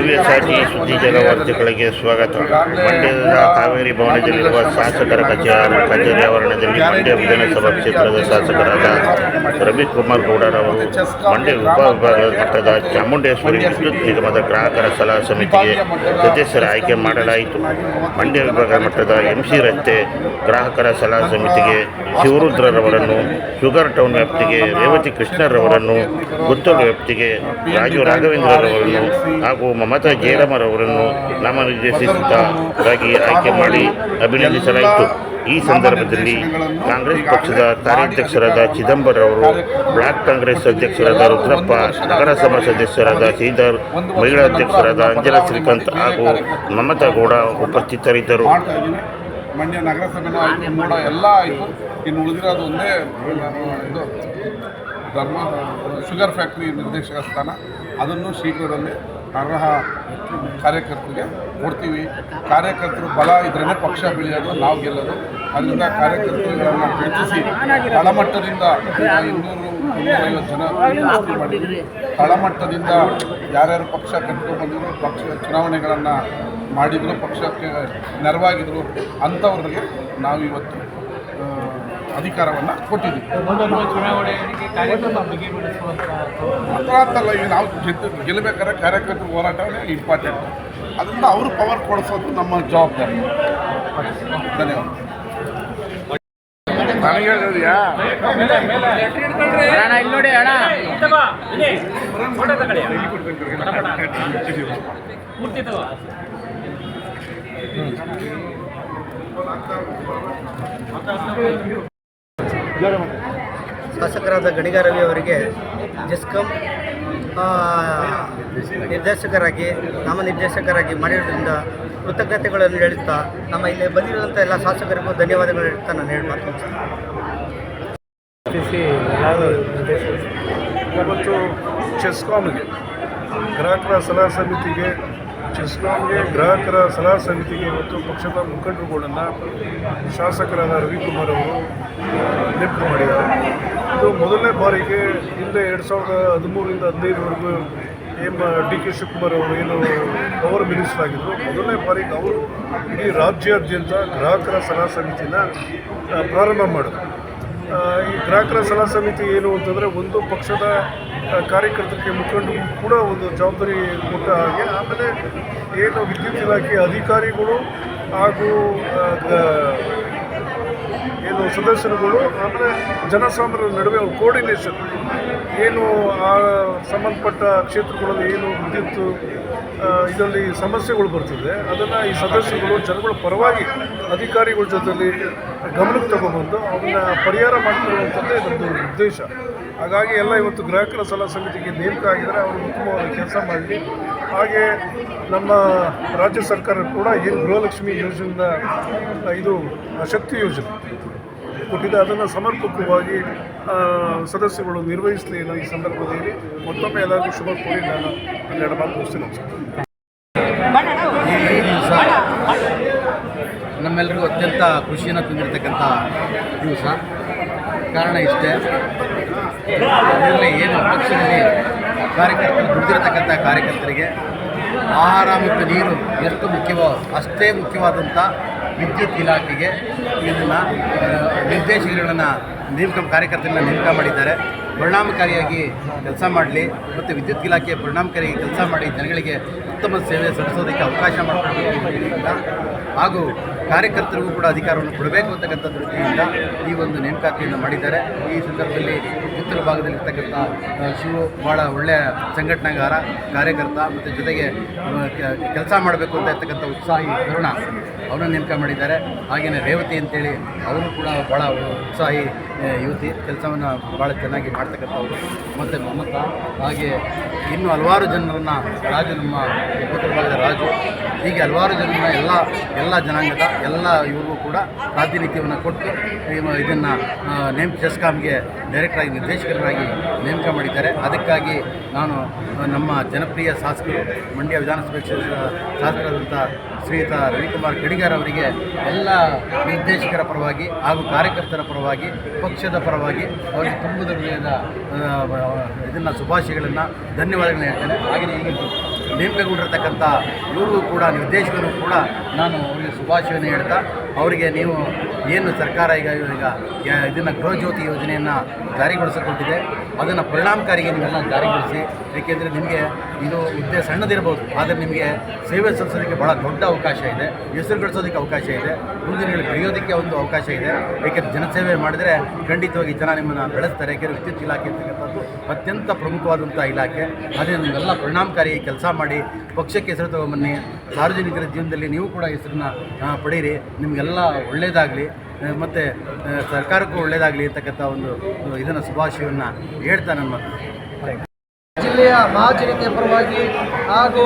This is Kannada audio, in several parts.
ಸವ್ಯಸಾಚಿ ಸುದ್ದಿ ಜನವಾರ್ತೆಗಳಿಗೆ ಸ್ವಾಗತ. ಮಂಡ್ಯದ ಕಾವೇರಿ ಭವನದಲ್ಲಿರುವ ಶಾಸಕರ ಕಚೇರಿ ಕಚೇರಿ ಆವರಣದಲ್ಲಿ ಮಂಡ್ಯ ವಿಧಾನಸಭಾ ಕ್ಷೇತ್ರದ ಶಾಸಕರಾದ ರವಿಕುಮಾರ್ ಗೌಡರವರು ಮಂಡ್ಯ ಉಪವಿಭಾಗದ ಮಟ್ಟದ ಚಾಮುಂಡೇಶ್ವರಿ ವಿದ್ಯುತ್ ನಿಗಮದ ಗ್ರಾಹಕರ ಸಲಹಾ ಸಮಿತಿಗೆ ಸದಸ್ಯರ ಆಯ್ಕೆ ಮಾಡಲಾಯಿತು. ಮಂಡ್ಯ ವಿಭಾಗ ಮಟ್ಟದ ಎಂಸಿ ರಸ್ತೆ ಗ್ರಾಹಕರ ಸಲಹಾ ಸಮಿತಿಗೆ ಶಿವರುದ್ರರವರನ್ನು, ಶುಗರ್ ಟೌನ್ ವ್ಯಾಪ್ತಿಗೆ ರೇವತಿ ಕೃಷ್ಣರವರನ್ನು, ಗುತ್ತೂರು ವ್ಯಾಪ್ತಿಗೆ ರಾಜು ರಾಘವೇಂದ್ರರವರನ್ನು ಹಾಗೂ ಮಮತಾ ಜಯರಾಮರವರನ್ನು ನಾಮನಿರ್ದೇಶಿಸಿದ್ದಾಗಿ ಆಯ್ಕೆ ಮಾಡಿ ಅಭಿನಂದಿಸಲಾಯಿತು. ಈ ಸಂದರ್ಭದಲ್ಲಿ ಕಾಂಗ್ರೆಸ್ ಪಕ್ಷದ ಕಾರ್ಯಾಧ್ಯಕ್ಷರಾದ ಚಿದಂಬರ ಅವರು, ಬ್ಲಾಕ್ ಕಾಂಗ್ರೆಸ್ ಅಧ್ಯಕ್ಷರಾದ ರುದ್ರಪ್ಪ ನಗರಸಭಾ ಸದಸ್ಯರಾದ ಶ್ರೀಧರ್, ಮಹಿಳಾ ಅಧ್ಯಕ್ಷರಾದ ಅಂಜನಾ ಶ್ರೀಕಾಂತ್ ಹಾಗೂ ಮಮತಾ ಗೌಡ ಉಪಸ್ಥಿತರಿದ್ದರು. ಶುಗರ್ ಫ್ಯಾಕ್ಟ್ರಿ ನಿರ್ದೇಶಕ ಸ್ಥಾನ. ಅದನ್ನು ಶೀಘ್ರದಲ್ಲೇ ಅರ್ಹ ಕಾರ್ಯಕರ್ತರಿಗೆ ಕೊಡ್ತೀವಿ. ಕಾರ್ಯಕರ್ತರು ಬಲ ಇದ್ರೇ ಪಕ್ಷ ಬೆಳೆಯೋದು ನಾವು ಗೆಲ್ಲೋದು. ಅದರಿಂದ ಕಾರ್ಯಕರ್ತರುಗಳನ್ನು ಹೆಚ್ಚಿಸಿ ತಳಮಟ್ಟದಿಂದ ಇನ್ನೂರು ಇನ್ನೂರೈವತ್ತು ಜನ ಮಾಡಿದ್ದೀವಿ. ಮಾಡಿದ್ವಿ ತಳಮಟ್ಟದಿಂದ ಯಾರ್ಯಾರು ಪಕ್ಷ ಕಟ್ಕೊಂಡು ಪಕ್ಷ ಚುನಾವಣೆಗಳನ್ನು ಮಾಡಿದ್ರು ಪಕ್ಷಕ್ಕೆ ನೆರವಾಗಿದ್ರು ಅಂಥವ್ರಿಗೆ ನಾವು ಇವತ್ತು ಅಧಿಕಾರವನ್ನು ಕೊಟ್ಟಿದ್ದೀವಿ. ಅಂತಲ್ಲ ಈಗ ನಾವು ಗೆದ್ದು ಗೆಲ್ಲಬೇಕಾದ್ರೆ ಕಾರ್ಯಕರ್ತರ ಹೋರಾಟವೇ ಇಂಪಾರ್ಟೆಂಟ್ ಅದರಿಂದ ಅವರು ಪವರ್ ಕೊಡಿಸೋದು ನಮ್ಮ ಜವಾಬ್ದಾರಿ. ಧನ್ಯವಾದ. ನನಗೆ ಹೇಳಿದ್ಯಾ ನೋಡಿ ಶಾಸಕರಾದ ಗಣಿಗಾರವಿ ಅವರಿಗೆ ಅವರಿಗೆ ಜೆಸ್ಕಾಂ ನಮ್ಮ ನಿರ್ದೇಶಕರಾಗಿ ಮಾಡಿರೋದ್ರಿಂದ ಕೃತಜ್ಞತೆಗಳನ್ನು ಹೇಳುತ್ತಾ ನಮ್ಮ ಇಲ್ಲಿ ಬಂದಿರುವಂಥ ಎಲ್ಲ ಶಾಸಕರಿಗೂ ಧನ್ಯವಾದಗಳು ಹೇಳ್ತಾ ನಾನು ಹೇಳಿ ಇವತ್ತು ಚೆಸ್ಕಾಮ್ಗೆ, ಗ್ರಾಹಕರ ಸಲಹಾ ಸಮಿತಿಗೆ, ಚೆಸ್ಕಾಮ್ಗೆ ಗ್ರಾಹಕರ ಸಲಹಾ ಸಮಿತಿಗೆ ಮತ್ತು ಪಕ್ಷದ ಮುಖಂಡರುಗಳನ್ನು ಶಾಸಕರಾದ ರವಿಕುಮಾರ್ ಅವರು ನೇಮಕ ಮಾಡಿದ್ದಾರೆ. ಇದು ಮೊದಲನೇ ಬಾರಿಗೆ ಹಿಂದೆ ಎರಡು ಸಾವಿರದ ಹದಿಮೂರರಿಂದ ಹದಿನೈದುವರೆಗೂ ಏನು ಡಿ ಕೆ ಶಿವಕುಮಾರ್ ಅವರು ಏನು ಪವರ್ ಮಿನಿಸ್ಟರ್ ಆಗಿದ್ದರು ಮೊದಲನೇ ಬಾರಿಗೆ ಅವರು ಇಡೀ ರಾಜ್ಯಾದ್ಯಂತ ಗ್ರಾಹಕರ ಸಲಹಾ ಸಮಿತಿನ ಪ್ರಾರಂಭ ಮಾಡಿದ್ರು. ಈ ಗ್ರಾಹಕರ ಸಲಹಾ ಸಮಿತಿ ಏನು ಅಂತಂದರೆ ಒಂದು ಪಕ್ಷದ ಕಾರ್ಯಕರ್ತರಿಗೆ ಮುಖಂಡರು ಕೂಡ ಒಂದು ಜವಾಬ್ದಾರಿ ಕೊಟ್ಟ ಹಾಗೆ, ಆಮೇಲೆ ಏನು ವಿದ್ಯುತ್ ಇಲಾಖೆ ಅಧಿಕಾರಿಗಳು ಹಾಗೂ ಸದಸ್ಯರುಗಳು, ಆಮೇಲೆ ಜನಸಾಮಾನ್ಯರ ನಡುವೆ ಒಂದು ಕೋರ್ಡಿನೇಷನ್ ಏನು ಆ ಸಂಬಂಧಪಟ್ಟ ಕ್ಷೇತ್ರಗಳಲ್ಲಿ ಏನು ವಿದ್ಯುತ್ ಇದರಲ್ಲಿ ಸಮಸ್ಯೆಗಳು ಬರ್ತಿದೆ, ಅದನ್ನು ಈ ಸದಸ್ಯರುಗಳು ಜನಗಳ ಪರವಾಗಿ ಅಧಿಕಾರಿಗಳ ಜೊತೆಲಿ ಗಮನಕ್ಕೆ ತಗೊಂಡ್ಬಂದು ಅವನ್ನ ಪರಿಹಾರ ಮಾಡ್ತಿರುವಂಥದ್ದೇ ಇದೊಂದು ಉದ್ದೇಶ. ಹಾಗಾಗಿ ಎಲ್ಲ ಇವತ್ತು ಗ್ರಾಹಕರ ಸಲಹಾ ಸಮಿತಿಗೆ ನೇಮಕ ಆಗಿದ್ದರೆ, ಅವರು ಉತ್ತಮವಾದ ಕೆಲಸ ಮಾಡಲಿ ಹಾಗೆ ನಮ್ಮ ರಾಜ್ಯ ಸರ್ಕಾರ ಕೂಡ ಏನು ಗೃಹಲಕ್ಷ್ಮಿ ಯೋಜನೆಯಿಂದ ಇದು ಶಕ್ತಿ ಯೋಜನೆ. ಕೊಟ್ಟಿದೆ. ಅದನ್ನು ಸಮರ್ಪಕವಾಗಿ ಸದಸ್ಯಗಳು ನಿರ್ವಹಿಸಲಿ ಅನ್ನೋ ಈ ಸಂದರ್ಭದಲ್ಲಿ ಮತ್ತೊಮ್ಮೆ ಎಲ್ಲರಿಗೂ ಶುಭ ಕೋರಿ ನಾನು ಒಂದೆರಡು ಮಾತು ಮುಗಿಸ್ತೀನಿ. ನಮ್ಮೆಲ್ಲರಿಗೂ ಅತ್ಯಂತ ಖುಷಿಯನ್ನು ತಂದಿರತಕ್ಕಂಥ ದಿವಸ. ಕಾರಣ ಇಷ್ಟೇ. ಅದರಲ್ಲಿ ಏನು ಪಕ್ಷದಲ್ಲಿ ಕಾರ್ಯಕರ್ತರು ದುಡಿದಿರತಕ್ಕಂಥ ಕಾರ್ಯಕರ್ತರಿಗೆ ಆಹಾರ ಮತ್ತು ನೀರು ಎಷ್ಟು ಮುಖ್ಯವೋ ಅಷ್ಟೇ ಮುಖ್ಯವಾದಂಥ ವಿದ್ಯುತ್ ಇಲಾಖೆಗೆ ಇದನ್ನು ನಿರ್ದೇಶಕರುಗಳನ್ನು ನೇಮಕ ಕಾರ್ಯಕರ್ತರನ್ನ ನೇಮಕ ಮಾಡಿದ್ದಾರೆ. ಪರಿಣಾಮಕಾರಿಯಾಗಿ ಕೆಲಸ ಮಾಡಲಿ ಮತ್ತು ವಿದ್ಯುತ್ ಇಲಾಖೆ ಪರಿಣಾಮಕಾರಿಯಾಗಿ ಕೆಲಸ ಮಾಡಿ ಜನಗಳಿಗೆ ಉತ್ತಮ ಸೇವೆ ಸಲ್ಲಿಸೋದಕ್ಕೆ ಅವಕಾಶ ಮಾಡಿಕೊಡಬೇಕು ಹಾಗೂ ಕಾರ್ಯಕರ್ತರಿಗೂ ಕೂಡ ಅಧಿಕಾರವನ್ನು ಕೊಡಬೇಕು ಅಂತಕ್ಕಂಥ ದೃಷ್ಟಿಯಿಂದ ಈ ಒಂದು ನೇಮಕಾತಿಯನ್ನು ಮಾಡಿದ್ದಾರೆ. ಈ ಸಂದರ್ಭದಲ್ಲಿ ಉತ್ತರ ಭಾಗದಲ್ಲಿರ್ತಕ್ಕಂಥ ಶಿವ ಭಾಳ ಒಳ್ಳೆಯ ಸಂಘಟನಾಗಾರ, ಕಾರ್ಯಕರ್ತ ಮತ್ತು ಜೊತೆಗೆ ಕೆಲಸ ಮಾಡಬೇಕು ಅಂತ ಇರ್ತಕ್ಕಂಥ ಉತ್ಸಾಹಿ ತರುಣ ಅವರನ್ನು ನೇಮಕ ಮಾಡಿದ್ದಾರೆ. ಹಾಗೆಯೇ ರೇವತಿ ಅಂತೇಳಿ ಅವರು ಕೂಡ ಭಾಳ ಉತ್ಸಾಹಿ ಯುವತಿ, ಕೆಲಸವನ್ನು ಭಾಳ ಚೆನ್ನಾಗಿ ಮಾಡ್ತಕ್ಕಂಥವ್ರು. ಮತ್ತು ಮಮತಾ, ಹಾಗೆ ಇನ್ನು ಹಲವಾರು ಜನರನ್ನು ರಾಜು, ನಮ್ಮ ಉತ್ತರ ಭಾಗದ ರಾಜು. ಹೀಗೆ ಹಲವಾರು ಜನರನ್ನ ಎಲ್ಲ ಎಲ್ಲ ಜನಾಂಗದ, ಎಲ್ಲ ಇವ್ರಿಗೂ ಕೂಡ ಪ್ರಾತಿನಿಧ್ಯವನ್ನು ಕೊಟ್ಟು ಇದನ್ನು ನೇಮ್ ಚೆಸ್ಕಾಮ್ಗೆ ಡೈರೆಕ್ಟರಾಗಿ ನಿರ್ದೇಶಕರಾಗಿ ನೇಮಕ ಮಾಡಿದ್ದಾರೆ. ಅದಕ್ಕಾಗಿ ನಾನು ನಮ್ಮ ಜನಪ್ರಿಯ ಶಾಸಕರು, ಮಂಡ್ಯ ವಿಧಾನಸಭೆ ಕ್ಷೇತ್ರದ ಶಾಸಕರಾದಂಥ ಶ್ರೀಯುತ ರವಿಕುಮಾರ್ ಗಡಿಗಾರ್ ಅವರಿಗೆ ಎಲ್ಲ ನಿರ್ದೇಶಕರ ಪರವಾಗಿ ಹಾಗೂ ಕಾರ್ಯಕರ್ತರ ಪರವಾಗಿ, ಪಕ್ಷದ ಪರವಾಗಿ ಅವರಿಗೆ ತುಂಬುದ ಹೃದಯದ ಇದನ್ನು ಶುಭಾಶಯಗಳನ್ನು, ಧನ್ಯವಾದಗಳನ್ನ ಹೇಳ್ತೇನೆ. ಹಾಗೆಯೇ ಈಗ ನೇಮಕಗೊಂಡಿರ್ತಕ್ಕಂಥ ಇವರು ಕೂಡ, ನಿರ್ದೇಶಕರು ಕೂಡ ನಾನು ಅವರಿಗೆ ಶುಭಾಶಯವನ್ನು ಹೇಳ್ತಾ, ಅವರಿಗೆ ನೀವು ಏನು ಸರ್ಕಾರ ಈಗ ಈಗ ಇದನ್ನು ಗೃಹಜ್ಯೋತಿ ಯೋಜನೆಯನ್ನು ಜಾರಿಗೊಳಿಸಿಕೊಟ್ಟಿದೆ, ಅದನ್ನು ಪರಿಣಾಮಕಾರಿಗೆ ನೀವೆಲ್ಲ ಜಾರಿಗೊಳಿಸಿ, ಏಕೆಂದರೆ ನಿಮಗೆ ಇದು ಹುದ್ದೆ ಸಣ್ಣದಿರ್ಬೋದು, ಆದರೆ ನಿಮಗೆ ಸೇವೆ ಸಲ್ಲಿಸೋದಕ್ಕೆ ಭಾಳ ದೊಡ್ಡ ಅವಕಾಶ ಇದೆ, ಹೆಸರು ಗಳಿಸೋದಕ್ಕೆ ಅವಕಾಶ ಇದೆ ಮುಂದಿನ ಬೆಳೆಯೋದಕ್ಕೆ ಒಂದು ಅವಕಾಶ ಇದೆ, ಏಕೆಂದರೆ ಜನಸೇವೆ ಮಾಡಿದರೆ ಖಂಡಿತವಾಗಿ ಜನ ನಿಮ್ಮನ್ನು ಬೆಳೆಸ್ತಾರೆ, ಏಕೆಂದರೆ ವಿದ್ಯುತ್ ಇಲಾಖೆ ಅಂತಕ್ಕಂಥದ್ದು ಅತ್ಯಂತ ಪ್ರಮುಖವಾದಂಥ ಇಲಾಖೆ ಅದೇ ನೀವೆಲ್ಲ ಪರಿಣಾಮಕಾರಿ ಕೆಲಸ ಮಾಡಿ ಪಕ್ಷಕ್ಕೆ ಹೆಸರು ತಗೊಂಬನ್ನಿ. ಸಾರ್ವಜನಿಕರ ಜೀವನದಲ್ಲಿ ನೀವು ಕೂಡ ಹೆಸರನ್ನ ಪಡೀರಿ ನಿಮಗೆಲ್ಲ ಒಳ್ಳೆಯದಾಗಲಿ ಮತ್ತು ಸರ್ಕಾರಕ್ಕೂ ಒಳ್ಳೆಯದಾಗಲಿ ಅಂತಕ್ಕಂಥ ಒಂದು ಇದನ್ನು, ಶುಭಾಶಯವನ್ನು ಹೇಳ್ತಾ ನನ್ನ ಜಿಲ್ಲೆಯ ಮಹಾಜನತೆಯ ಪರವಾಗಿ ಹಾಗೂ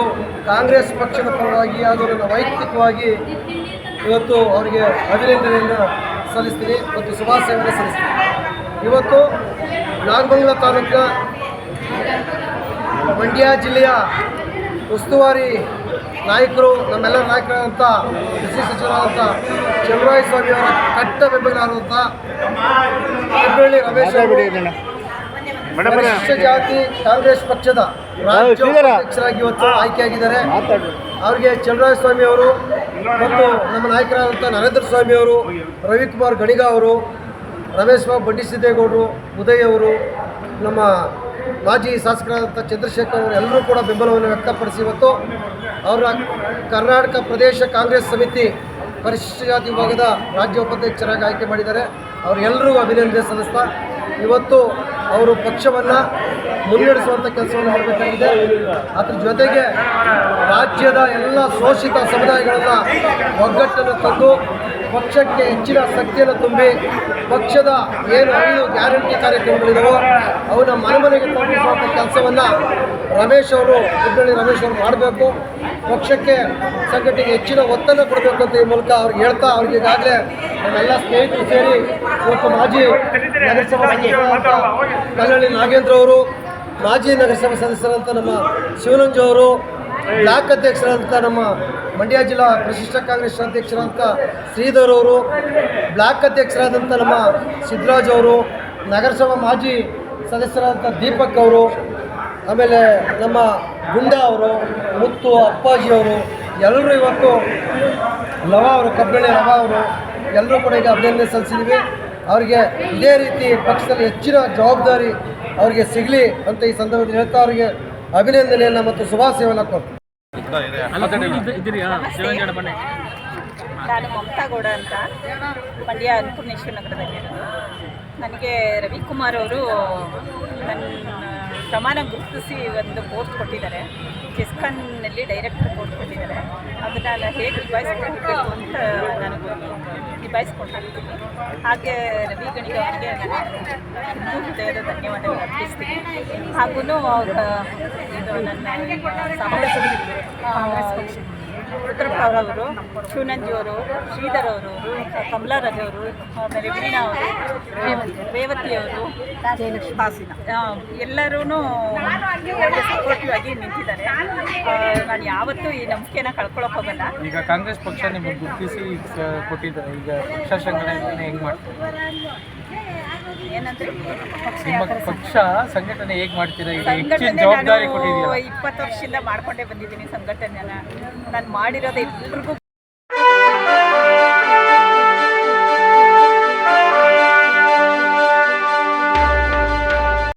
ಕಾಂಗ್ರೆಸ್ ಪಕ್ಷದ ಪರವಾಗಿ ಹಾಗೂ ನನ್ನ ವೈಯಕ್ತಿಕವಾಗಿ ಇವತ್ತು ಅವರಿಗೆ ಅಭಿನಂದನೆಯನ್ನು ಸಲ್ಲಿಸ್ತೀನಿ ಮತ್ತು ಶುಭಾಶಯವನ್ನು ಸಲ್ಲಿಸ್ತೀನಿ. ಇವತ್ತು ನಾಗಮಂಗಲ ತಾಲೂಕಿನ ಮಂಡ್ಯ ಜಿಲ್ಲೆಯ ಉಸ್ತುವಾರಿ ನಾಯಕರು ನಮ್ಮೆಲ್ಲರ ನಾಯಕರಾದಂಥ ಕೃಷಿ ಸಚಿವರಾದಂಥ ಸ್ವಾಮಿ ಸ್ವಾಮಿಯವರ ಕಟ್ಟ ಬೆಂಬಲಾದಂಥ ಹೆಬ್ಬಳ್ಳಿ ರಮೇಶ್ ಅವರು ಪರಿಶಿಷ್ಟ ಜಾತಿ ಕಾಂಗ್ರೆಸ್ ಪಕ್ಷದ ರಾಜ್ಯ ಅಧ್ಯಕ್ಷರಾಗಿ ಇವತ್ತು ಆಯ್ಕೆಯಾಗಿದ್ದಾರೆ. ಅವರಿಗೆ ಚಂದ್ರಾಯ ಸ್ವಾಮಿ ಅವರು ಮತ್ತು ನಮ್ಮ ನಾಯಕರಾದಂಥ ನರೇಂದ್ರ ಸ್ವಾಮಿ ಅವರು ರವಿಕುಮಾರ್ ಗಣಿಗ ಅವರು ರಮೇಶ್ ಬಾಬು ಬಂಡಿಸಿದ್ದೇಗೌಡರು ಉದಯ್ ಅವರು ನಮ್ಮ ಮಾಜಿ ಶಾಸಕರಾದಂಥ ಚಂದ್ರಶೇಖರ್ ಅವರು ಎಲ್ಲರೂ ಕೂಡ ಬೆಂಬಲವನ್ನು ವ್ಯಕ್ತಪಡಿಸಿ ಇವತ್ತು ಅವರ ಕರ್ನಾಟಕ ಪ್ರದೇಶ ಕಾಂಗ್ರೆಸ್ ಸಮಿತಿ ಪರಿಶಿಷ್ಟ ಜಾತಿ ವಿಭಾಗದ ರಾಜ್ಯ ಉಪಾಧ್ಯಕ್ಷರಾಗಿ ಆಯ್ಕೆ ಮಾಡಿದ್ದಾರೆ. ಅವರೆಲ್ಲರೂ ಅಭಿನಂದನೆ ಸಲ್ಲಿಸ್ತಾ ಇವತ್ತು ಅವರು ಪಕ್ಷವನ್ನು ಮುನ್ನಡೆಸುವಂಥ ಕೆಲಸವನ್ನು ಮಾಡಬೇಕಾಗಿದೆ. ಅದ್ರ ಜೊತೆಗೆ ರಾಜ್ಯದ ಎಲ್ಲ ಶೋಷಿತ ಸಮುದಾಯಗಳನ್ನು ಒಗ್ಗಟ್ಟನ್ನು ತಂದು ಪಕ್ಷಕ್ಕೆ ಹೆಚ್ಚಿನ ಶಕ್ತಿಯನ್ನು ತುಂಬಿ ಪಕ್ಷದ ಏನು ಐದು ಗ್ಯಾರಂಟಿ ಕಾರ್ಯಕ್ರಮಗಳಿದವೋ ಅವನ ಮನೆ ಮನೆಗೆ ತಲುಪಿಸುವಂಥ ಕೆಲಸವನ್ನು ರಮೇಶ್ ಅವರು, ಹುಬ್ಬಳ್ಳಿ ರಮೇಶ್ ಅವರು ಮಾಡಬೇಕು. ಪಕ್ಷಕ್ಕೆ ಸಂಘಟನೆಗೆ ಹೆಚ್ಚಿನ ಒತ್ತನ್ನು ಕೊಡಬೇಕು ಅಂತ ಈ ಮೂಲಕ ಅವ್ರಿಗೆ ಹೇಳ್ತಾ ಅವ್ರಿಗೆ ಈಗಾಗಲೇ ನಮ್ಮೆಲ್ಲ ಸ್ನೇಹಿತರು ಸೇರಿ ಇವತ್ತು ಮಾಜಿ ಕಲ್ಲಳ್ಳಿ ನಾಗೇಂದ್ರ ಅವರು, ಮಾಜಿ ನಗರಸಭಾ ಸದಸ್ಯರಂತ ನಮ್ಮ ಶಿವನಂಜು ಅವರು, ಬ್ಲಾಕ್ ಅಧ್ಯಕ್ಷರಂತ ನಮ್ಮ ಮಂಡ್ಯ ಜಿಲ್ಲಾ ಪ್ರಶಿಷ್ಟ ಕಾಂಗ್ರೆಸ್ ಅಧ್ಯಕ್ಷರಾದಂಥ ಶ್ರೀಧರ್ ಅವರು, ಬ್ಲಾಕ್ ಅಧ್ಯಕ್ಷರಾದಂಥ ನಮ್ಮ ಸಿದ್ದರಾಜ್ ಅವರು, ನಗರಸಭಾ ಮಾಜಿ ಸದಸ್ಯರಾದಂಥ ದೀಪಕ್ ಅವರು, ಆಮೇಲೆ ನಮ್ಮ ಗುಂಡ ಅವರು, ಮುತ್ತು ಅಪ್ಪಾಜಿ ಅವರು, ಎಲ್ಲರೂ ಇವತ್ತು ಲವ ಅವರು ಕಬ್ಬಳ್ಳಿ ಲವ ಅವರು, ಎಲ್ಲರೂ ಕೂಡ ಈಗ ಅಭಿನಂದನೆ ಸಲ್ಲಿಸಿದ್ದೀವಿ. ಅವರಿಗೆ ಇದೇ ರೀತಿ ಪಕ್ಷದಲ್ಲಿ ಹೆಚ್ಚಿನ ಜವಾಬ್ದಾರಿ ಅವರಿಗೆ ಸಿಗಲಿ ಅಂತ ಈ ಸಂದರ್ಭದಲ್ಲಿ ಹೇಳ್ತಾ ಅವರಿಗೆ ಅಭಿನಂದನೆಯನ್ನು ಮತ್ತು ಶುಭಾಶಯವನ್ನು ಕೊಡ್ತೀವಿ ನಾನು ಮಮತಾ ಗೌಡ ಅಂತ ಮಂಡ್ಯ ಅನ್ನಪೂರ್ಣೇಶ್ವರ ನಗರದಲ್ಲಿ. ನನಗೆ ರವಿಕುಮಾರ್ ಅವರು ನನ್ನ ಪ್ರಮಾಣ ಗುರುತಿಸಿ ಒಂದು ಪೋಸ್ಟ್ ಕೊಟ್ಟಿದ್ದಾರೆ. ಕಿಸ್ಕನ್ನಲ್ಲಿ ಡೈರೆಕ್ಟರ್ ಪೋಸ್ಟ್ ಕೊಟ್ಟಿದ್ದಾರೆ. ಅದನ್ನು ನಾನು ಹೇಗೆ ನಿಭಾಯಿಸ್ಕೊಂಡಿರ್ಬೇಕು ಅಂತ ನಾನು ನಿಭಾಯಿಸ್ಕೊಂಡಿರ್ತೀನಿ ಹಾಗೆ ರವಿ ಗಣಿಗೆ ಅವರಿಗೆ ನಾನು ಹೃದಯದ ಧನ್ಯವಾದಗಳು ಅರ್ಪಿಸ್ತೀನಿ. ಹಾಗೂ ಇದು ನನ್ನ ಸಹೋದರಿ ರುದ್ರಪ್ಪ ಅವರು ಶಿವನಂಜಿ ಅವರು ಶ್ರೀಧರ್ ಅವರು ಕಮಲಾರಾಜ್ ಅವರು ಆಮೇಲೆ ವೀಣಾ ಅವರು ರೇವತಿ ಅವರು ಹಾಸಿನ ಎಲ್ಲರೂ ಸಪೋರ್ಟಿವ್ ಆಗಿ ನಿಂತಿದ್ದಾರೆ. ನಾನು ಯಾವತ್ತೂ ಈ ನಂಬಿಕೆನ ಕಳ್ಕೊಳಕ್ ಹೋಗಲ್ಲ. ಈಗ ಕಾಂಗ್ರೆಸ್ ಪಕ್ಷ ನಿಮಗೆ ಗುರುತಿಸಿ ಕೊಟ್ಟಿದ್ದಾರೆ. ಈಗ ಪಕ್ಷ ಸಂಘಟನೆ ಹೆಂಗ್ ಮಾಡ್ತಾರೆ? ಏನಂದ್ರೆ ನಿಮ್ಮ ಪಕ್ಷ ಸಂಘಟನೆ ಹೇಗ್ ಮಾಡ್ತೀರಾ? ಈಗ ಹೆಚ್ಚಿನ ಸಂಘಟನೆ ಜವಾಬ್ದಾರಿ ನಾನು ಇಪ್ಪತ್ತು ವರ್ಷದಿಂದ ಮಾಡ್ಕೊಂಡೇ ಬಂದಿದ್ದೀನಿ ಸಂಘಟನೆನ. ನಾನು ಮಾಡಿರೋದು ಎಲ್ರಿಗೂ